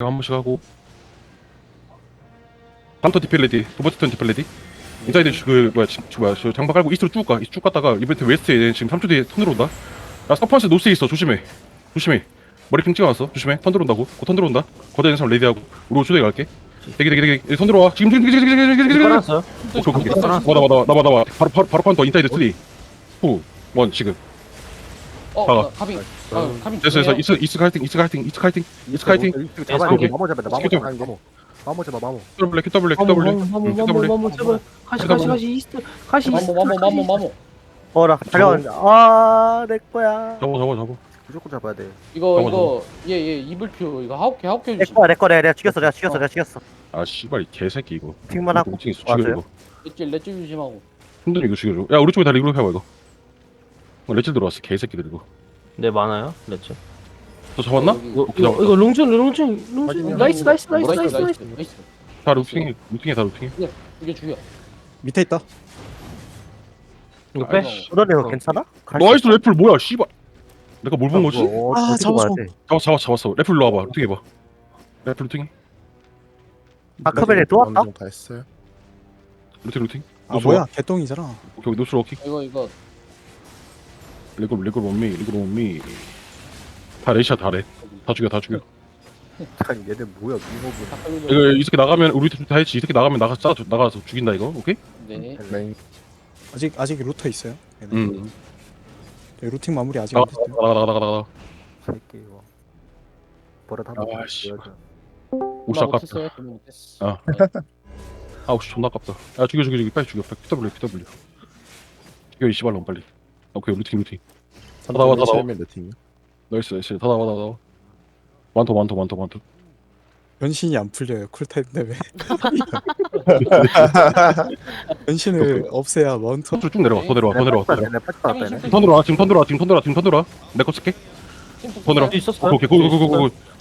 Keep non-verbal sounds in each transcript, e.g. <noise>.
한 번씩 하고 다음턴 디펠레디 두 번째 턴 디펠레디 인사이드 그 뭐야 지- 저 뭐야 저 장박 깔고 이스트로 쭉 가. 쭉 갔다가 이벤트 웨스트에 지금 3초 뒤에 턴 들어온다 야 서퍼스 노스에 있어 조심해 조심해 머리 핑 찍어놨어 조심해 턴 들어온다고 곧턴 들어온다 거대 있는 사람 레디하고 우리 초대 갈게 되게 되게 되게 턴 들어와 지금 지금 지금 지금 지금 지금 지금 깔았어요? 오케이 오케이 오케이 나와 나와 나와 나와 나와 바로 바로 바로 판더 인사이드 3 2 1 지금 어, 봐 봐. 나 카빙. 아, 카빙. 됐어 됐어 이스 이스 카이팅 이스 카이팅 이스 카이팅 이스 카이팅 이거 잡아야 오케이. 마모 잡아야 돼. 마모. 잡아. 마모. 마모 잡아. 마모. QW 마모 QW 마모 마모 응, 마모 QW 마모 제발 가시 가시 가시 이스트 가시 마모, 이스트 마모, 마모, 이스트. 마모. 어라 잠깐만. 아내 거야. 잡아 잡아 잡아 무조건 잡아야 돼. 이거, 이거, 얘, 얘, 이불표, 이거 하우케, 하우케 내. 거야 내 거야 내가 죽였어 내가 죽였어 내가 죽였어. 아 씨발 이 개새끼 이거 핑만 하고. ting이 죽여 맞아요? 이거 렛질, 렛질 조심하고. 힘든 이거 죽여줘 야 우리 쪽에 다리 이거 해봐 이거 어, 레츠 들어왔어 개새끼들 이거 네 많아요 렛츠 너 잡았나? 여기. 이거 이거. 이거 롱준 롱준 롱준. 나이스 나이스 나이스 나이스, 나이스 나이스 나이스, 나이스. 다 루팅해 루팅해 다 루팅해 이게 죽여. 밑에 있다. 이거 빼 너네 이거 괜찮아? 갈수 나이스 래플 뭐야 씨발 내가 뭘본 거지? 어, 아, 어디로 가야 잡았어. 돼? 잡았어 잡았어 잡았어 래플 일로 와봐 루팅해봐 래플 루팅해 아크벨에 또 왔다? 루팅 루팅 아 노스 뭐야 와. 개똥이잖아. 오케이 노스 워킹 이거, 이거. 레골 레골 원미 레골 원미 다 레시야 다레 다 죽여 다 죽여 아니 얘네 뭐야. 다 끌려. 이거 이 새끼 나가면 우리 둘다 했지 이 새끼 나가면 나가 싸 나가서 죽인다 이거 오케이? 네. 아직 아직 루터 있어요. 얘네. 응 네, 루팅 마무리 아직 나가 안 됐어요. 나가 나가 나가 나가 새끼 이거. 버릇. 아, 씨. 보여줘. 오씨 나 아깝다 못했어요. 저는 못했어. 아. 아우 씨 존나 아깝다 야 죽여 죽여 죽여 빨리 죽여 빨리 QW QW 죽여 이 씨발놈 빨리 오케이 루팅 루팅 다 나와 다 나와. 나이스 나이스. 다 나와 다 나와. 완토 완토 완토 완토 변신이 안 풀려요. 쿨타임 때문에. <laughs> 변신을 없애야 원터. 쭉 내려와 더 내려와 더 내려와 더 내려와. 왔다. 턴 들어와 지금 턴 들어와 지금 턴 들어와 지금 턴 들어와. 내 거 쓸게. 더 내려와. 있었어요? 오케이 고고고고고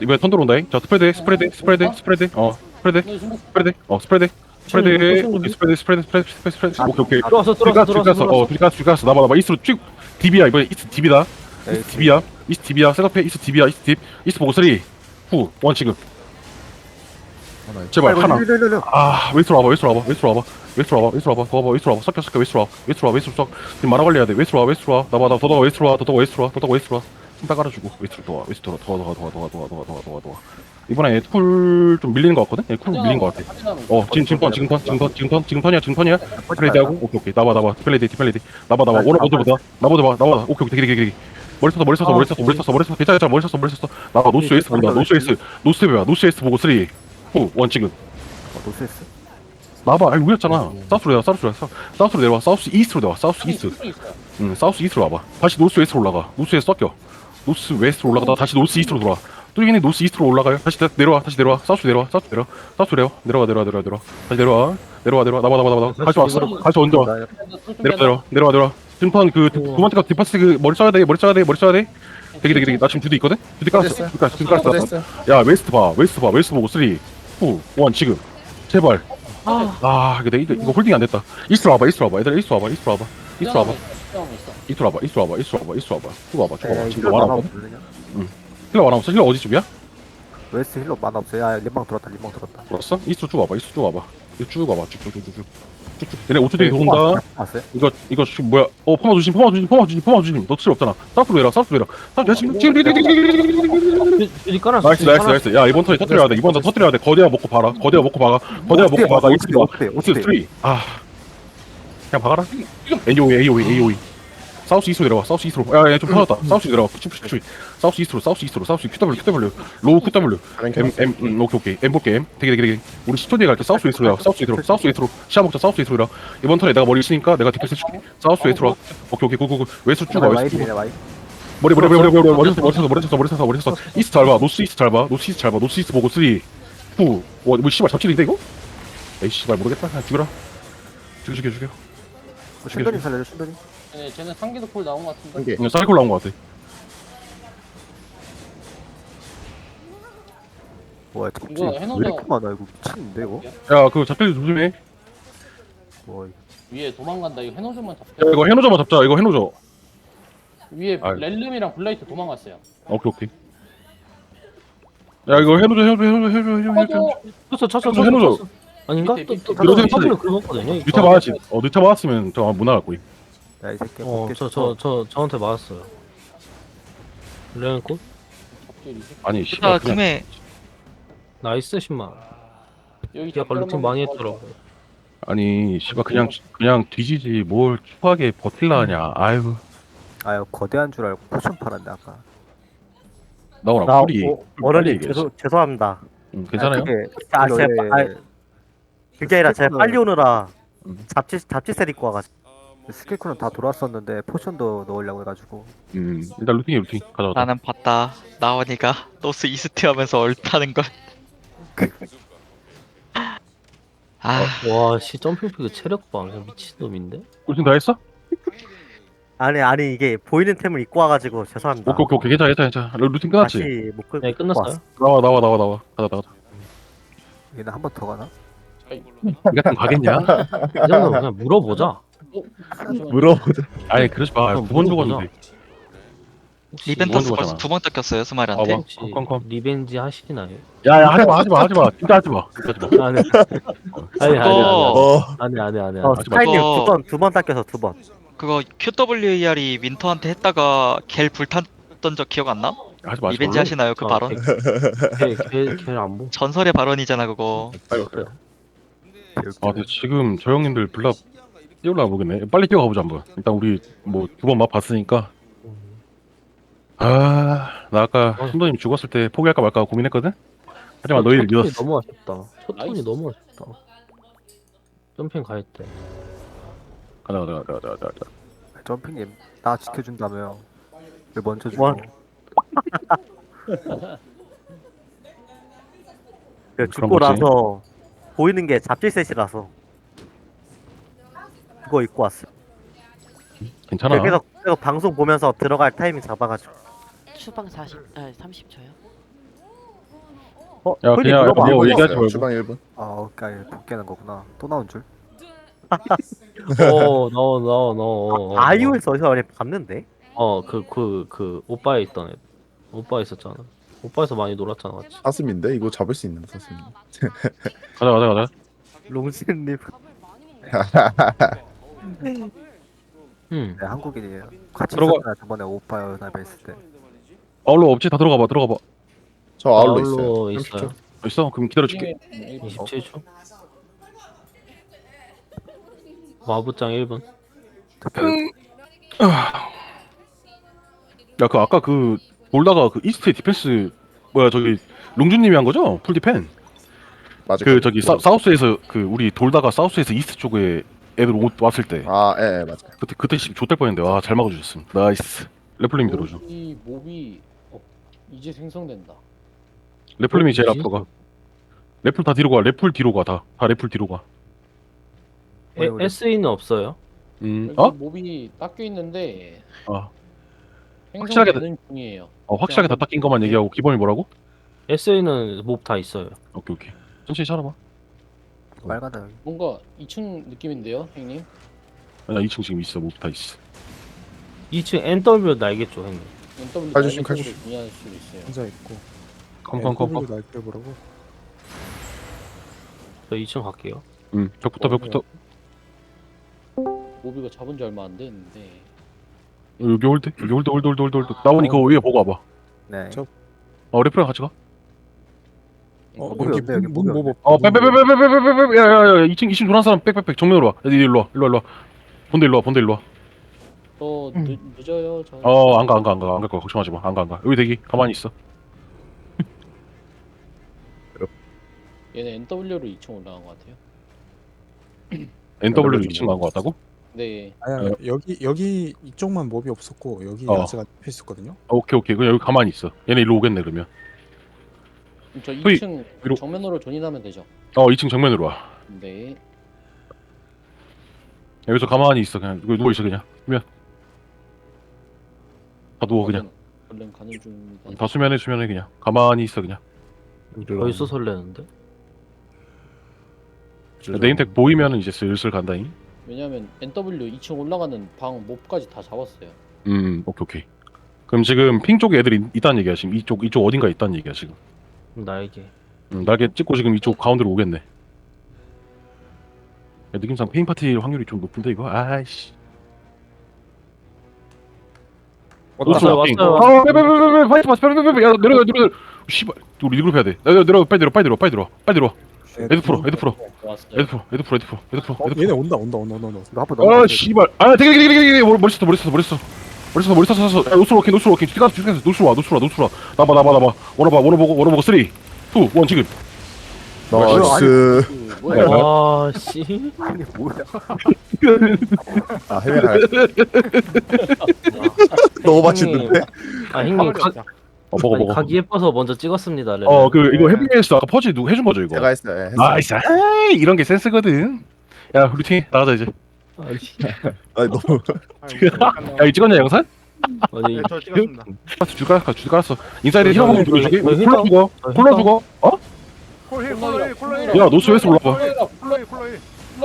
이번에 턴 들어온다잉? 자 스프레드 스프레드 스프레드 스프레드. 어 스프레드 네, 스프레드. 어 스프레드 스프레드. 스프레드 스프레드 스프레드 스프레드 스프레드. 오케이 오케이. 들어왔어 들어왔어 들어갔어 어 들어왔어. 들어갔어. 들어갔어 나봐 나봐. 이스트로 쭉 DB야 이번에 이스트 DB다. 이스트 DB야. 이스트 DB야. 셋업해 이스트 DB야 이스트 딥. 이스트 보고 쓰리 후원 지금. 제발 하나. 아 웨스트로 와봐 웨스트로 와봐 웨스트로 와봐. 웨스트로 와봐 웨스트로 와봐. 더 와봐 웨스트로 와봐. 섞여 섞여 웨스트로 와 웨스트로 와 웨스트로 섞. 지금 만화 관리해야 돼. 웨스트로 와 웨스트로 와. 나봐 나 더더가 웨스트로 와. 더더가 웨스트로 와. 더더가 웨스트로 와 신발 깔아주고. 웨스트로 더와 웨스트로 더와 더와 더와 더와 더와 더와 더와 더와 더와. 이번에 쿨좀 밀리는 것 같거든? 쿨 밀린 것 같아. 어 지금 지금 턴 지금 턴 지금 턴 지금 턴 지금 턴이야 지금 턴이야? 디플레이드 하고? 오케이 오케이. 나봐 나봐 디플레이드 디플레이드. 나봐 나봐 오너 먼저 보자. 나보다 봐 나봐 오케이 오케이. 되게 되게 되게. 머리 썼어 머리 썼어 머리 썼어 머리 썼어 머리 썼어. 괜찮아 괜찮아. 머리 썼어 머리 썼어. 나가 노스 웨스트 본다. 노스 웨스트 노스 웨스트 노스 웨스트 보고 쓰리 후원 지금 노스에스. 나봐. 아니 우였잖아. 사우스로 내려와 사우스로 내려와. 사우스로 내려와. 사우스 이스트로 내려와. 사우스 이스트. 응 사우스 이스트로 와봐. 다시 노스 웨스트로 올라가. 노스 웨스트 섞여 노스 웨스트로 올라가다 다시 노스 이스트로 돌아 뚜리기니 노스 이스트로 올라가요. 다시 내- 내려와. 다시 내려와. 사우스 내려와. 사우스 내려와. 사우스 내려와. 내려와 내려와 내려와 내려와. 다시 내려와. 내려와 내려와. 나봐 나봐 나봐 나봐 다시 왔어 다시 얹어. 나 내려와 내려와. 내려와 내려와. 심판 그두 번째 거 디파스 그 머리 써야 돼 머리 써야 돼 머리 써야 돼. 되게 되게 되게. 나 지금 두디 있거든? 두디 깔았어. 두디 깔았어. 두디 깔았어. 야 웨스트 봐. 웨스트 봐. 웨스트 보고 쓰리 후원 지금. 제발. 아. 아 이거 이거 이거 홀딩이 안 됐다. 이스트로 와봐 이스트로 와봐. 얘들아 이스트로 와봐 이스트로 와봐 이스트로 와봐. 이스트로 와봐. 이스트로 와봐. 이스트로 와봐. 이스트로 와봐. 쭉 와봐. 쭉 와봐. 에, 지금 힐러 와라 없거든? 힐러 와라 없어? 힐러 어디 쪽이야? 웨스트 힐러 만화 없어. 야 림방 들었다. 림방 들었다. 들었어? 이스트로 쭉 와봐. 이스트로 쭉 와봐. 이거 쭉 와봐. 쭉쭉쭉쭉쭉 쭉쭉 얘네 5초 뒤에 들어온다. 봤어요? 이거 이거 지금 뭐야? 어 포마 조심 포마 조심 포마 조심 포마 조심. 너 틀이 없잖아. 내려 사우스로 내려 사우스 야 지금 지금 이 깔았어 나이스 나이스 나이스. 야 이번 턴에 터뜨려야 돼. 이번 턴 터뜨려야 돼. 거대야 먹고 봐라. 거대야 먹고 봐가 거대야 먹고 봐가 이스트 봐 어때? 오스 3. 아. 그냥 박아라. AOE, AOE, AOE. 사우스 이스로 내려와. 사우스 이스로. 야, 야, 좀 편하다. 사우스 내려와. 푸시, 푸시, 푸시. 사우스 이스로, 사우스 이스로, 사우스 QW, QW. 로우 QW. M, M, 음, 오케이, 오케이. M 볼게, M. 되게, 되게, 되게. 우리 10초 뒤에 갈때 사우스 이스로 내려와. 사우스 이스로, 사우스 이스로. 시야 먹자, 사우스 이스로 내려와. 이번 턴에 내가 머리 있으니까 내가 디펜스 해줄게. 사우스 이스로 와. 오케이, 오케이, 고고고. 웨스트 쭉 와, 웨스트 쭉. 머리, 머리, 머리, 머리, 머리, 머리, 머리, 머리, 머리, 머리, 머리, 머리, 머리, 이스트 잘 봐. 노스 이스트 잘 봐. 노스 이스트 잘 봐. 노스 이스트 보고 쓰리. F 와, 뭐 씨발 잡질인데 이거? 에이 씨발 모르겠다 그냥 죽여라 죽여 죽여 죽여 뭐 신도님 살려줘 신도님 네, 쟤는 상기도 폴 나온 것 같은데. 한 개. 그냥 사이클 나온 거 같아 뭐야 잡지 이거 왜 해놓자. 이렇게 많아 이거 미쳤는데 이거 야 그거 잡질 조심해 야뭐 이거 위에 도망간다. 이거 해노저만 잡혀. 이거 해노저만 잡자 이거 해노저 위에 아유. 렐름이랑 블라이트 도망갔어요. 오케이 오케이 야 이거 해노저 해노저 해노저 해노저 해노저 해노저. 쳤어 쳤어 해노저, 쳤어 해노저. 아닌가? 밑에, 밑에. 또또 이러지 더블로 긁었거든요 늦게 맞았지 어 늦게 맞았으면 저못 나갈 거임 야 이 새끼 어깨 어저 저 저 저한테 맞았어요 이 새끼. 아니 아 씨발 그냥 금에 나이스 10만 여기 기아가 루팅 많이 했더라고 아니 씨발 그냥 그냥 뒤지지 뭘 추하게 버틸라 하냐 아유 아유 거대한 줄 알고 포션 팔았네 아까 나오라 나 풀이 어, 어른이 얘기해. 죄송, 죄송합니다. 응, 괜찮아요? 아, 그게 아, 제, 왜 아, 그게 아니라 제가 빨리 오느라 음. 잡지 잡지셋 입고 와가지고. 스킬쿨은 다 돌았었는데 포션도 넣으려고 해가지고. 음 일단 루팅이 루팅 가자 가자 나는 봤다. 나원이가 노스 이스트 하면서 얼타는 걸. <laughs> 아. 와 씨 점핑피그 체력 봐 그냥 미친놈인데? 루팅 다 했어? 아니 아니 이게 보이는 템을 입고 와가지고 죄송합니다. 오케이 오케이 오케이. 괜찮아 괜찮아 괜찮아. 루- 루팅 끝났지? 다시 못 끌고 네 끝났어요. 나와 나와 나와 나와. 가자 가자 얘는 한 번 더 가나? <laughs> 이거 딱 가겠냐? 이 정도면 그냥 물어보자 물어보자. 아니 그러지 그럼 마두번 물어보자. 죽었는데 혹시 리벤턴스 이거 벌써. 두 번 뜯겼어요 아, 스마일한테. 뭐? 혹시 컴컴. 리벤지 하시나요? 야야 하지 마 하지 마 하지 마 진짜 하지 마 진짜 하지 마 아니 아니 아니 어, 아니 아니 아니 어, 아니 스카이님 그거- 두번 두 번 닦여서 두 번. 그거 QWER이 윈터한테 했다가 겔 불탔던 적 기억 안 나? 하지 마 리벤지 하시나요 그 발언? 걔걔안 보. 전설의 발언이잖아 그거. 아이고. 그래요. 아 근데 지금 저 형님들 블랍 뛰어올라 모르겠네 빨리 뛰어가 보자 한번 일단 우리 뭐 두 번 맛 봤으니까 아 나 아까 어. 순도님 죽었을 때 포기할까 말까 고민했거든? 하지만 너희를 첫 턴이 믿었어 너무 아쉽다. 첫 턴이 나이스. 너무 아쉽다. 점핑 가했대. 가자 가자 가자 가자 가자 점핑님 나 지켜준다며 왜 먼저 뭐? 죽어 그 <laughs> 그런 죽고 거지. 나서 보이는 게 잡지셋이라서 그거 입고 왔어. 괜찮아 그래서, 그래서 방송 보면서 들어갈 타이밍 잡아가지고. 추방 40, 아 30초요? 어, 야, 그냥 물어봐. 뭐 얘기하지 말고. 주방 1분. 아 오케이 복귀하는 거구나 또 나온 줄? <laughs> 어, 나와 나와 나와. 아, 아이오에서 어디서 많이 봤는데? 어그 그 그 오빠에 있던 애. 오빠 있었잖아. 오빠에서 많이 놀았잖아, 같이. 사슴인데 이거 잡을 수 있는 사슴. <laughs> 가자 가자 가자 롱신님. <laughs> 응. 네 한국인이에요 같이 들어가. 있었잖아 저번에 오빠 연합에 있을 때 아울러 없지 다 들어가봐 들어가봐 저 아울러 아울러 있어요. 있어요. 30초. 있어? 그럼 기다려줄게 27초. 마부장 1분. 야그 아까 그 돌다가 그 이스트의 디펜스 뭐야 저기 롱준님이 한 거죠? 풀 디펜 맞아. 그 저기 사, 사우스에서 그 우리 돌다가 사우스에서 이스트 쪽에 애들 오, 왔을 때 아, 예, 예, 맞아. 그때 그때 씨 좆될 뻔했는데 와 잘 막아주셨음 나이스 레플님이 들어줘 이 몹이 어, 이제 생성된다. 레플님이 제일 뭐지? 앞서가 레플 다 뒤로 가 레플 뒤로 가 다 다 레플 뒤로 가 에, SE는 없어요. 음, 여기 어? 몹이 닦여 있는데 어. 확실하게 생성되는 중이에요. 어 확실하게 다 닦인 것만 얘기하고 기본이 뭐라고? SE는 몹 다 있어요. 오케이 오케이 천천히 찾아봐 빨간다 여기 뭔가 2층 느낌인데요, 형님? 아니야 2층 지금 있어 몹다 있어 2층 NW 날겠죠, 형님. NW 가주심, 가주심. 중요할 수도 있어요. 혼자 있고. 컴컴컴컴 날개 보라고. 저 2층 갈게요. 음 벽부터 벽부터 모비가 잡은 지 얼마 안 됐는데 여기 홀드 여기 홀드 홀드 홀드 홀드 홀드 나원이 그거 위에 보고 와봐 네 저- 어 레플랑 같이 가 어, 목이 여기 없네, 여기 문, 목이 문, 뭐, 어, 빼빼빼빼빼빼빼빼, 야야야, 2층 2층 돌아온 사람 빽빽빽 정면으로 와. 여기 일로 와, 일로 와, 일로 와. 본대 일로 와, 본대 일로 와. 또 늦, 늦어요. 저 어, 안 가, 안 가, 안 가, 안 갈 거야. 걱정하지 마, 안 가, 안 가. 여기 대기, 가만히 있어. 얘는 NW로 2층 올라간 것 같아요. NW로 2층 간거 같다고? 네, 아니야, 여기 여기 이쪽만 몹이 없었고 여기 어. 안 있었거든요. 어, 오케이 오케이, 그냥 여기 가만히 있어. 얘네 일로 오겠네 그러면. 저 소위 2층 위로. 정면으로 존인하면 되죠. 어 2층 정면으로 와 네. 여기서 가만히 있어 그냥 여기 누워있어 그냥 수면 다 누워 그냥 얼른 가는 중입니다. 다 수면해 수면해 그냥 가만히 있어 그냥 벌써 설레는데? 네임택 보이면은 이제 슬슬 간다잉 왜냐면 NW 2층 올라가는 방 몹까지 다 잡았어요. 음 오케이 오케이 그럼 지금 핑 쪽에 애들이 있다는 얘기야 지금 이쪽 이쪽 어딘가 있다는 얘기야 지금 나에게. 음, 날개 찍고 지금 이쪽 가운데로 오겠네 야, 느낌상 페인 파티 확률이 좀 높은데 이거 아이씨 왔어요, 노스로 핑. 왔어요. 아, 빨리, 빨리, 빨리, 빨리, 파이트 파티, 빨리, 빨리, 빨리, 야, 내려가, 내려가. 씨발, 우리 리그룹 해야 돼. 내려, 내려, 빨리 내려, 빨리 내려, 빨리 내려, 빨리 내려. 에드 프로, 에드 프로, 왔어요. 에드 프로, 에드 프로, 에드 프로, 에드 프로, 어, 에드 얘네 프로. 온다 온다 온다 온다 온다. 한번 넘어 아, 씨발, 아, 되게, 되게, 되게, 되게, 머리 썼어, 머리 썼어, 머리 썼어, 머리 썼어, 머리 썼어, 썼어. 야, 노스로 워킹, 노스로 워킹, 뒤가서, 뒤가서, 노스로 와, 노스로 와, 노스로 와. 나봐, 나봐, 나봐. 원어 봐, 원어 보고, 원어 보고, 쓰리, 투, 원, 지금. 나이스. 그 뭐야? 와, 씨. 아니 뭐야 아 해외 갈. 너무 맛있는데. 아, 형님, 가, 어, 먹어, 아니, 먹어. 가기 예뻐서 먼저 찍었습니다. 레벨. 어, 그, 이거 헤비에스 아까 퍼지 누구 해준 거죠, 이거? 제가 했어요. 예, 했어요. 나이스. 에이, 이런 게 센스거든. 야, 팀 나가자, 이제. 아니, 아니 너무. <laughs> 야, 이 찍었냐, 영상? 아니, 저 찍었습니다 깔았어, 줄 깔았어, 줄 깔았어. 인사이드 저, 힐러 한번 저, 보여주게. 저, 저, 콜라 죽어, 저, 콜라 저, 죽어. 어? 콜힐 콜힐 콜힐 야, 노스 웨스트 올라봐. 콜힐 콜힐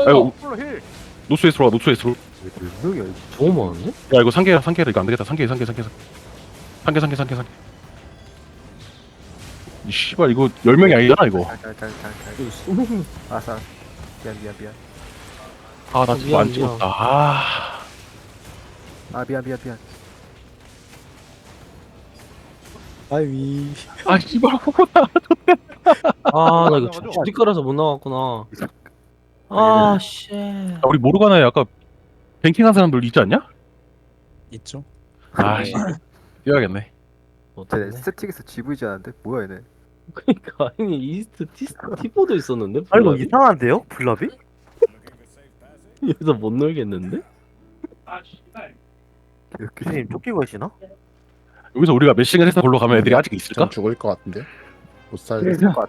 아이고, 콜힐 노스 웨스트로 와, 노스 웨스트로. 몇 명이야 이거 너무 많은데? 야, 이거 상계야, 상계야. 이거 안 되겠다. 상계, 상계, 상계, 상계. 상계, 상계, 상계, 상계. 이 씨발, 이거 10명이 아니잖아, 이거. 아싸 미안 미안 미안 아, 나 지금 안 미안, 미안. 찍었다. 아. 아 미안 미안 미안 아이 아, 씨발, 호호다. 아, 나 이거 주디가라서 못 나갔구나. 아, 씨. 야, 우리 모르가나에 아까 뱅킹한 사람들 있지 않냐? 있죠. 아, 씨. 뛰어야겠네. 쟤 어떡해. 스태틱에서 GV지 않은데 뭐야 얘네 그니까, 아니, 이스트 티, 티포도 있었는데? 아 이거 블랍이? 이상한데요? 블랍이? <laughs> 여기서 못 놀겠는데? 교수님 쫓기고 계시나? 여기서 우리가 몇 시간 해서 볼로 가면 애들이 아직 있을까? 전 죽을 것 같은데. 못 살. 있을 것 같아